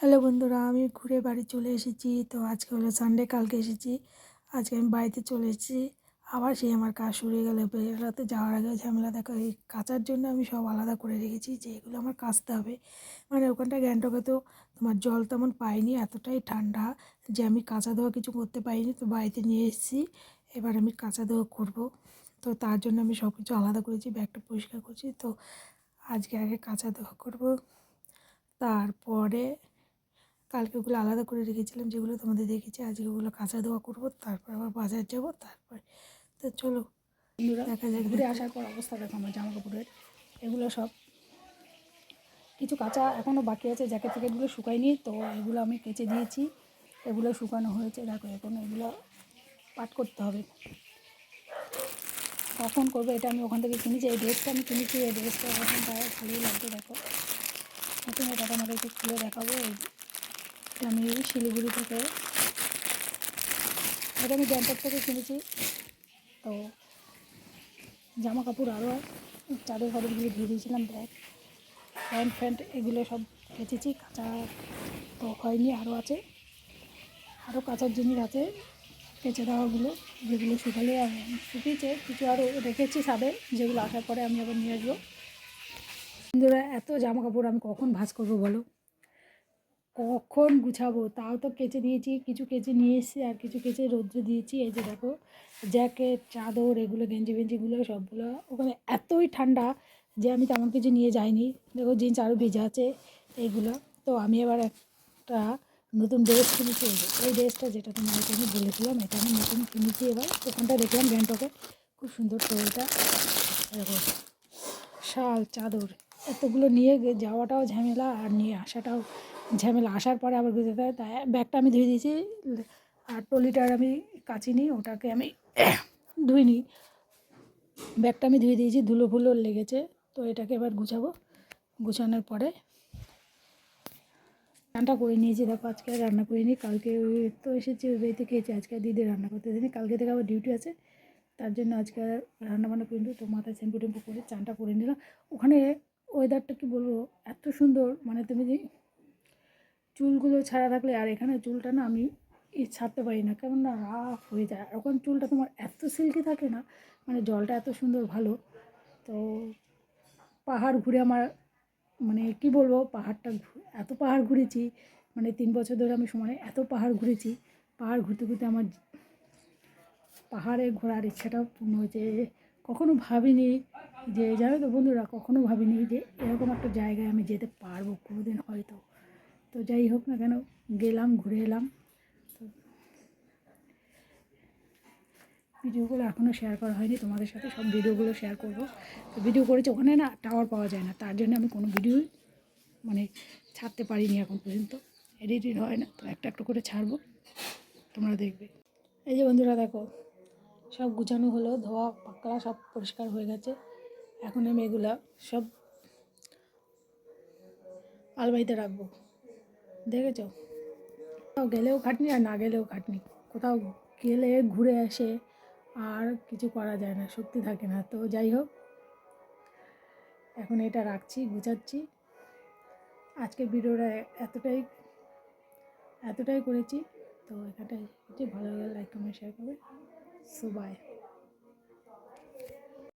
Hello বন্ধুরা, আমি ঘুরে বাড়ি চলে এসেছি। তো আজকে হলো সানডে কালকে এসেছি। আজকে আমি বাড়িতে চলে এসেছি। আবার সেই আমার কাজ হয়ে গেলো। বেলাতে যাওয়ার আগে ঝামেলা দেখো, এই কাচার জন্য আমি সব আলাদা করে রেখেছি যে এগুলো আমার কাচতে হবে। মানে ওখানটা গ্যাংটকে তো তোমার জল তেমন পাইনি, এতটাই ঠান্ডা যে আমি কাঁচা ধোয়া কিছু করতে পারিনি। তো বাড়িতে নিয়ে এসেছি, এবার আমি কাঁচা ধোয়া করব। তো তার জন্য আমি সব কিছু আলাদা করেছি, ব্যাগটা পরিষ্কার করছি। তো আজকে আগে কাঁচা ধোয়া করব। তারপরে কালকে ওগুলো আলাদা করে রেখেছিলাম যেগুলো তোমাদের দেখেছি আজকে ওগুলো কাঁচা ধোয়া করব তারপর আবার বাজার যাব তারপর তো চলো দেখা যাক ঘুরে আসার পর অবস্থা দেখো আমার জামা কাপড়ের এগুলো সব কিছু কাঁচা এখনও বাকি আছে জ্যাকেট ফ্যাকেটগুলো শুকায়নি তো এগুলো আমি কেচে দিয়েছি। এগুলো শুকানো হয়েছে দেখো এখন এগুলো পাট করতে হবে। কখন করব এটা আমি ওখান থেকে কিনেছি এই ড্রেসটা আমি কিনেছি এই ড্রেসটা এখন গায়ে ভালোই লাগছে দেখো। নতুন এটা তোমাকে একটু খুলে দেখাবো আমি শিলিগুড়ি থেকে এটা আমি গ্যাংটক থেকে কিনেছি। তো জামা কাপড় আরও চাদর ফাদরগুলো ধুয়ে দিয়েছিলাম, ব্যাগ, প্যান্ট ফ্যান্ট এগুলো সব কেচেছি, কাঁচা তো হয়নি আরও আছে। আরও কাঁচার জিনিস আছে, কেচে দেওয়াগুলো, যেগুলো শুকালে শুকিয়েছে। কিছু আরও রেখেছি সাদে যেগুলো আসার পরে আমি আবার নিয়ে আসব। বন্ধুরা, এত জামা কাপড় আমি কখন ভাঁজ করব বলো? কখন গুছাবো? তাও তো কেচে দিয়েছি, কিছু কেচে নিয়ে এসেছি আর কিছু কেচে রৌদ্রে দিয়েছি। এই যে দেখো, জ্যাকেট, চাদর, এগুলো, গেঞ্জি বেঞ্জিগুলো সবগুলো ওখানে এতই ঠান্ডা যে আমি তেমন কিছু নিয়ে যাইনি। দেখো, জিন্স আরও ভেজা আছে, এইগুলো। তো আমি এবার একটা নতুন ড্রেস কিনেছি, এই ড্রেসটা যেটা তোমাকে আমি বলেছিলাম এটা আমি নতুন কিনেছি এবার। ওখানটা দেখলাম গ্যাংটকে। খুব সুন্দর তো এটা। শাল, চাদর এতগুলো নিয়ে যাওয়াটাও ঝামেলা আর নিয়ে আসাটাও ঝামেলা। আসার পরে আবার গুছাতে হয়। তাই ব্যাগটা আমি ধুয়ে দিয়েছি। আর টলিটার আমি কাচিনি ওটাকে আমি ধুইনি ব্যাগটা আমি ধুয়ে দিয়েছি, ধুলো ফুলো লেগেছে। তো এটাকে এবার গুছাবো। গুছানোর পরে রান্নাটা করে নিয়েছি। দেখো, আজকে রান্না করিনি। কালকে ওই তো এসেছি, ওই বাড়িতে খেয়েছি। আজকে দিদি রান্না করতে দিনি কালকে থেকে আবার ডিউটি আছে। তার জন্য আজকে রান্না বান্না করিনি। তো মাথায় শ্যাম্পু টেম্পু করে চানটা করে নিলাম। ওখানে ওয়েদারটা কি বলব? এত সুন্দর। মানে তুমি যে চুলগুলো ছাড়া থাকলে আর এখানে চুলটা না আমি ছাড়তে পারি না। কেমন না রাফ হয়ে যায়। আর ওখানে চুলটা তোমার এত সিল্কি থাকে না মানে জলটা এত সুন্দর, ভালো। তো পাহাড় ঘুরে আমার মানে কি বলব, পাহাড়টা এত পাহাড় ঘুরেছি। মানে তিন বছর ধরে আমি সময় এত পাহাড় ঘুরেছি। পাহাড় ঘুরতে ঘুরতে আমার পাহাড়ে ঘোরার ইচ্ছাটাও পূর্ণ হয়েছে। কখনো ভাবিনি যে জানো তো বন্ধুরা, কখনো ভাবিনি যে এরকম একটা জায়গায় আমি যেতে পারব কোনোদিন হয়তো। তো যাই হোক না কেন, গেলাম, ঘুরে এলাম। তো ভিডিওগুলো এখনও শেয়ার করা হয়নি, তোমাদের সাথে সব ভিডিওগুলো শেয়ার করব। তো ভিডিও করেছে, ওখানে না টাওয়ার পাওয়া যায় না, তার জন্য আমি কোনো ভিডিও মানে ছাড়তে পারিনি এখন পর্যন্ত। এডিটেড হয় না, তো একটা একটা করে ছাড়বো, তোমরা দেখবে। এই যে বন্ধুরা দেখো, সব গুছানো হলো, ধোয়া, পাকড়া সব পরিষ্কার হয়ে গেছে। এখন আমি এগুলা সব আলমারিতে রাখব। দেখেছ? কোথাও গেলেও খাটনি আর না গেলেও খাটনি। কোথাও গেলে ঘুরে আসে আর কিছু করা যায় না, শক্তি থাকে না। তো যাই হোক, এখন এটা রাখছি, গুছাচ্ছি। আজকের ভিডিওটা এতটাই এতটাই করেছি। তো এখানটায় ভালো লাগলে লাইক কমেন্ট শেয়ার করবে। So bye